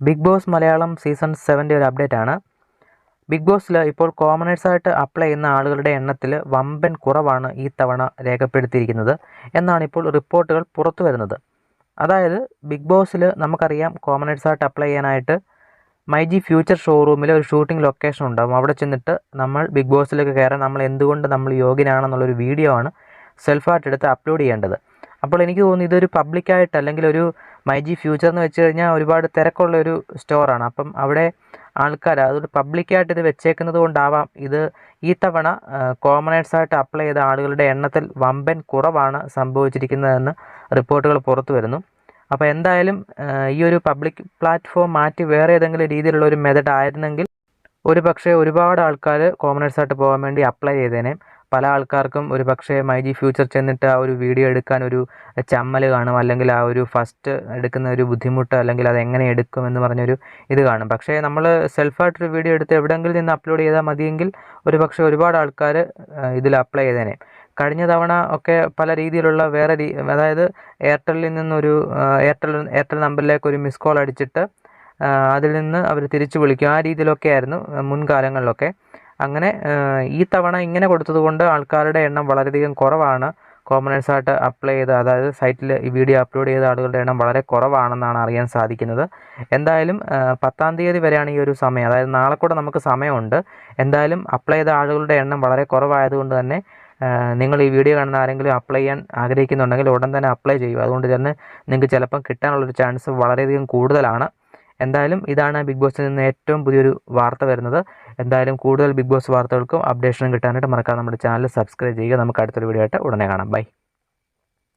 Big Boss Malayalam season സെവന്റെ ഒരു update ആണ്. ബിഗ് ബോസിൽ ഇപ്പോൾ കോമണേഴ്സായിട്ട് അപ്ലൈ ചെയ്യുന്ന ആളുകളുടെ എണ്ണത്തിൽ വമ്പൻ കുറവാണ് ഈ തവണ രേഖപ്പെടുത്തിയിരിക്കുന്നത് എന്നാണ് ഇപ്പോൾ റിപ്പോർട്ടുകൾ പുറത്തു വരുന്നത്. അതായത് ബിഗ് ബോസിൽ നമുക്കറിയാം കോമണേഴ്സായിട്ട് അപ്ലൈ ചെയ്യാനായിട്ട് മൈ ജി ഫ്യൂച്ചർ ഷോറൂമിൽ ഒരു ഷൂട്ടിംഗ് ലൊക്കേഷൻ ഉണ്ടാകും അവിടെ ചെന്നിട്ട് നമ്മൾ ബിഗ് ബോസിലേക്ക് കയറാൻ നമ്മൾ എന്തുകൊണ്ട് നമ്മൾ യോഗ്യനാണെന്നുള്ളൊരു വീഡിയോ ആണ് സെൽഫായിട്ട് എടുത്ത് അപ്ലോഡ് ചെയ്യേണ്ടത്. അപ്പോൾ എനിക്ക് തോന്നുന്നു ഇതൊരു പബ്ലിക്കായിട്ട് അല്ലെങ്കിൽ ഒരു മൈ ജി ഫ്യൂച്ചർ എന്ന് വെച്ച് കഴിഞ്ഞാൽ ഒരുപാട് തിരക്കുള്ള ഒരു സ്റ്റോറാണ്. അപ്പം അവിടെ ആൾക്കാർ അതുകൊണ്ട് പബ്ലിക്കായിട്ട് ഇത് വെച്ചേക്കുന്നത് കൊണ്ടാവാം. ഇത് ഈ തവണ കോമണേഴ്സായിട്ട് അപ്ലൈ ചെയ്ത ആളുകളുടെ എണ്ണത്തിൽ വമ്പൻ കുറവാണ് സംഭവിച്ചിരിക്കുന്നതെന്ന് റിപ്പോർട്ടുകൾ പുറത്തു വരുന്നു. അപ്പോൾ എന്തായാലും ഈ ഒരു പബ്ലിക് പ്ലാറ്റ്ഫോം മാറ്റി വേറെ ഏതെങ്കിലും രീതിയിലുള്ള ഒരു മെത്തഡ് ആയിരുന്നെങ്കിൽ ഒരു പക്ഷേ ഒരുപാട് ആൾക്കാർ കോമണേഴ്സായിട്ട് പോകാൻ വേണ്ടി അപ്ലൈ ചെയ്തേനെ. പല ആൾക്കാർക്കും ഒരു പക്ഷേ മൈ ജി ഫ്യൂച്ചർ ചെന്നിട്ട് ആ ഒരു വീഡിയോ എടുക്കാൻ ഒരു ചമ്മൽ കാണും. അല്ലെങ്കിൽ ആ ഒരു ഫസ്റ്റ് എടുക്കുന്ന ഒരു ബുദ്ധിമുട്ട് അല്ലെങ്കിൽ അത് എങ്ങനെ എടുക്കും എന്ന് പറഞ്ഞൊരു ഇത് കാണും. പക്ഷേ നമ്മൾ സെൽഫായിട്ടൊരു വീഡിയോ എടുത്ത് എവിടെയെങ്കിലും നിന്ന് അപ്ലോഡ് ചെയ്താൽ മതിയെങ്കിൽ ഒരു പക്ഷേ ഒരുപാട് ആൾക്കാർ ഇതിൽ അപ്ലൈ ചെയ്തേനെ. കഴിഞ്ഞ തവണ ഒക്കെ പല രീതിയിലുള്ള വേറെ രീ അതായത് എയർടെല്ലിൽ നിന്നൊരു എയർടെൽ എയർടെൽ നമ്പറിലേക്ക് ഒരു മിസ് കോൾ അടിച്ചിട്ട് അതിൽ നിന്ന് അവർ തിരിച്ചു വിളിക്കും. ആ രീതിയിലൊക്കെ ആയിരുന്നു മുൻകാലങ്ങളിലൊക്കെ. അങ്ങനെ ഈ തവണ ഇങ്ങനെ കൊടുത്തതുകൊണ്ട് ആൾക്കാരുടെ എണ്ണം വളരെയധികം കുറവാണ്. കോമണേഴ്സായിട്ട് അപ്ലൈ ചെയ്ത അതായത് സൈറ്റിൽ ഈ വീഡിയോ അപ്ലോഡ് ചെയ്ത ആളുകളുടെ എണ്ണം വളരെ കുറവാണെന്നാണ് അറിയാൻ സാധിക്കുന്നത്. എന്തായാലും പത്താം തീയതി വരെയാണ് ഈ ഒരു സമയം. അതായത് നാളെ കൂടെ നമുക്ക് സമയമുണ്ട്. എന്തായാലും അപ്ലൈ ചെയ്ത ആളുകളുടെ എണ്ണം വളരെ കുറവായതുകൊണ്ട് തന്നെ നിങ്ങൾ ഈ വീഡിയോ കാണുന്ന ആരെങ്കിലും അപ്ലൈ ചെയ്യാൻ ആഗ്രഹിക്കുന്നുണ്ടെങ്കിൽ ഉടൻ തന്നെ അപ്ലൈ ചെയ്യുക. അതുകൊണ്ട് തന്നെ നിങ്ങൾക്ക് ചിലപ്പം കിട്ടാനുള്ളൊരു ചാൻസ് വളരെയധികം കൂടുതലാണ്. എന്തായാലും ഇതാണ് ബിഗ് ബോസിൽ നിന്ന് ഏറ്റവും പുതിയൊരു വാർത്ത വരുന്നത്. എന്തായാലും കൂടുതൽ ബിഗ് ബോസ് വാർത്തകൾക്കും അപ്ഡേഷനും കിട്ടാനായിട്ട് മറക്കാതെ നമ്മുടെ ചാനൽ സബ്സ്ക്രൈബ് ചെയ്യുക. നമുക്ക് അടുത്തൊരു വീഡിയോ ആയിട്ട് ഉടനെ കാണാം. ബൈ